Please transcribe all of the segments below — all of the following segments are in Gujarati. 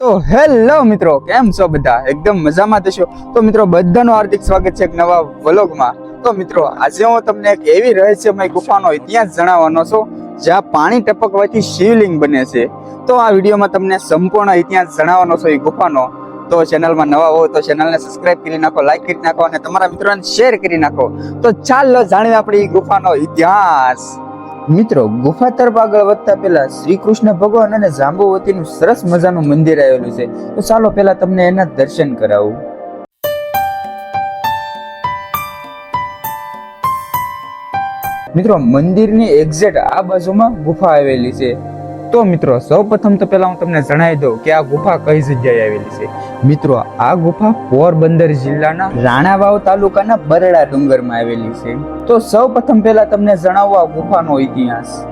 તો હેલો મિત્રો, કેમ છો બધા? એકદમ મજામાં થશો તો મિત્રો, બધાનું હાર્દિક સ્વાગત છે એક નવા વ્લોગમાં. તો મિત્રો, આજે હું તમને એક એવી રહસ્યમય ગુફાનો ઇતિહાસ જણાવવાનો છું, જ્યાં પાણી ટપકવાથી શિવલિંગ બને છે. તો આ વિડીયોમાં તમને સંપૂર્ણ ઇતિહાસ જણાવવાનો છો એ ગુફાનો. તો ચેનલમાં નવા હો તો ચેનલને સબસ્ક્રાઇબ કરી નાખો લાઈક કરી નાખો અને તમારા મિત્રોને શેર કરી નાખો. તો ચાલો જાણીએ આપણે ગુફાનો ઇતિહાસ. મિત્રો, ગુફા તરફ આગળ વધતા પહેલા શ્રી કૃષ્ણ ભગવાન અને જાંબુવતીનું સરસ મજાનું મંદિર આવેલું છે. તો ચાલો પહેલા તમને એના દર્શન કરાવું. મિત્રો, મંદિરની એક્ઝેક્ટ આ બાજુમાં ગુફા આવેલી છે. તો મિત્રો, સૌપ્રથમ તો પહેલાં હું તમને જણાવી દઉં કે આ ગુફા કઈ જગ્યાએ આવેલી છે. મિત્રો, આ ગુફા પોરબંદર જિલ્લાના રાણાવાવ તાલુકાના બરડા ડુંગરમાં આવેલી છે. તો સૌપ્રથમ પહેલાં તમને જણાવું આ ગુફાનો ઇતિહાસ.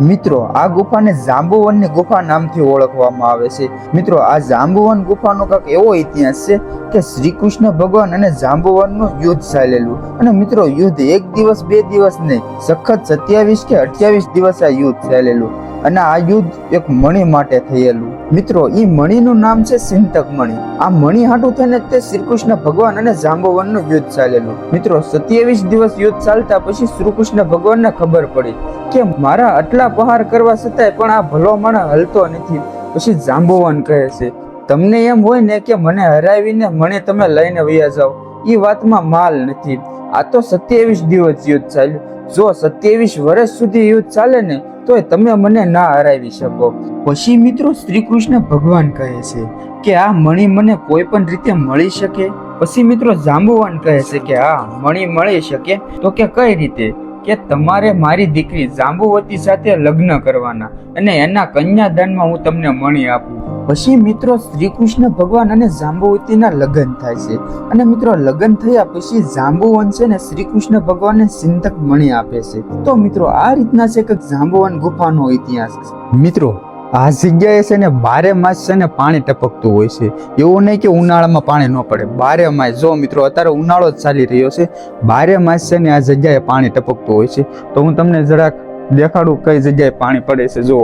મિત્રો, આ ગુફાને જાંબુવનની ગુફા નામથી ઓળખવામાં આવે છે. મિત્રો, આ જાંબુવન ગુફાનો કંઈક એવો ઇતિહાસ છે કે શ્રી કૃષ્ણ ભગવાન અને જાંબુવનનું યુદ્ધ ચાલેલું. અને મિત્રો, યુદ્ધ એક દિવસ, બે દિવસ નહીં, સખત સત્યાવીસ કે અઠ્યાવીસ દિવસ આ યુદ્ધ ચાલેલું. અને આ યુદ્ધ એક મણી માટે થયેલું. મિત્રો એ મણીનું નામ છે સિંતક મણી. આ મણી હાટું થઈને તે શ્રી કૃષ્ણ ભગવાન અને જાંબુવનનું યુદ્ધ ચાલેલું. મિત્રો, સત્યાવીસ દિવસ યુદ્ધ ચાલતા પછી શ્રી કૃષ્ણ ભગવાનને ખબર પડી કે મારા આટલા પહાર કરવા છતાંય પણ આ ભલો માણસ હલતો નથી. પછી જાંબુવન કહે છે, તમને એમ હોય ને કે મને હરાવીને મને તમે લઈને વયા જાઓ. એ વાતમાં માલ નથી. આ તો સત્યાવીસ દિવસ યુદ્ધ ચાલ્યું. જો સત્યાવીસ વર્ષ સુધી યુદ્ધ ચાલે ને તોય તમે મને ના હરાવી શકો. પછી મિત્રો શ્રી કૃષ્ણ ભગવાન કહે છે કે આ મણી મને કોઈ પણ રીતે મળી શકે? પછી મિત્રો જાંબુવાન કહે છે કે હા, મણી મળી શકે. તો કે કઈ રીતે? કે તમારે મારી દીકરી જાંબુવતી સાથે લગ્ન કરવાના અને એના કન્યાદાનમાં હું તમને મણી આપું. પછી મિત્રો શ્રી કૃષ્ણ ભગવાન અને જાંબુવતીના લગ્ન થાય છે. અને મિત્રો લગ્ન થયા પછી જાંબુવન છે ને શ્રી કૃષ્ણ ભગવાનને સિંધક મણી આપે છે. તો મિત્રો આ રીતના છે કે જાંબુવન ગુફાનો ઇતિહાસ મિત્રો, આ જગ્યાએ છે ને બારે માસ છે ને પાણી ટપકતું હોય છે. એવું નહીં કે ઉનાળામાં પાણી ન પડે. બારે માસ. જો મિત્રો અત્યારે ઉનાળો જ ચાલી રહ્યો છે, બારે માસ છે ને આ જગ્યાએ પાણી ટપકતું હોય છે. તો હું તમને જરાક દેખાડું કઈ જગ્યાએ પાણી પડે છે. જો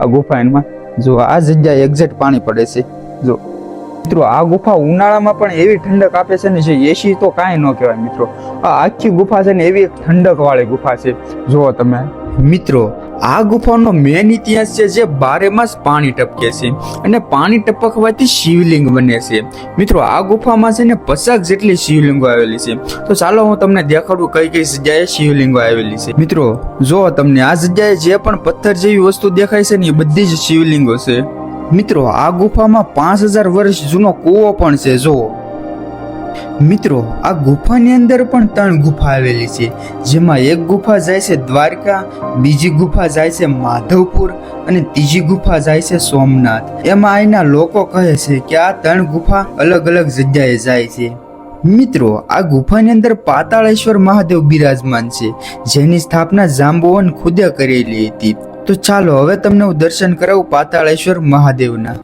આ ગુફામાં જો આ જગ્યાએ એક્ઝેક્ટ પાણી પડે છે. જો મિત્રો, આ ગુફા ઉનાળામાં પણ એવી ઠંડક આપે છે ને જે એસી તો કાંઈ ન કહેવાય મિત્રો. આ આખી ગુફા છે ને એવી એક ઠંડક વાળી ગુફા છે. જુઓ તમે. મિત્રો આ ગુફાનો મેન ઇતિહાસ છે જે બારે માસ પાણી ટપકે છે અને પાણી ટપકવાથી શિવલિંગ બને છે. મિત્રો, આ ગુફામાં છે ને પચાસ જેટલી શિવલિંગો આવેલી છે. તો ચાલો હું તમને દેખાડું કઈ કઈ જગ્યાએ શિવલિંગો આવેલી છે. મિત્રો, જો તમને આ જગ્યાએ જે પણ પથ્થર જેવી વસ્તુ દેખાય છે ને એ બધી જ શિવલિંગો છે. મિત્રો, આ ગુફામાં પાંચ હજાર વર્ષ જૂનો કૂવો પણ છે, જુઓ. મિત્રો, આ ગુફાની અંદર પણ ત્રણ ગુફા આવેલી છે. જેમાં એક ગુફા જાય છે દ્વારકા, બીજી ગુફા જાય છે માધવપુર અને ત્રીજી ગુફા જાય છે સોમનાથ. એમાં અહીંના લોકો કહે છે કે આ ત્રણ ગુફા અલગ અલગ જગ્યાએ જાય છે. મિત્રો, આ ગુફાની અંદર પાતાળેશ્વર મહાદેવ બિરાજમાન છે, જેની સ્થાપના જાંબુવન ખુદે કરેલી હતી. તો ચાલો, હવે તમને હું દર્શન કરાવું પાતાળેશ્વર મહાદેવના.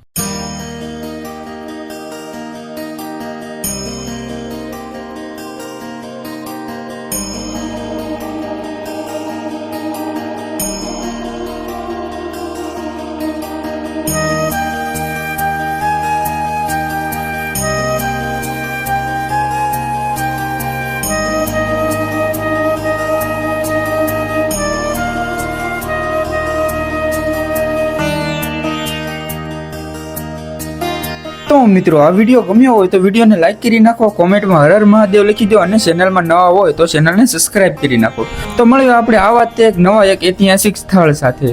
તો મિત્રો, આ વીડિયો ગમ્યો હોય તો વિડીયોને લાઈક કરી નાખો, કોમેન્ટમાં હર મહાદેવ લખી દો અને ચેનલમાં નવા હોય તો ચેનલને સબસ્ક્રાઇબ કરી નાખો. તો મળ્યો આપણે આવા વાત એક નવા એક ઐતિહાસિક સ્થળ સાથે.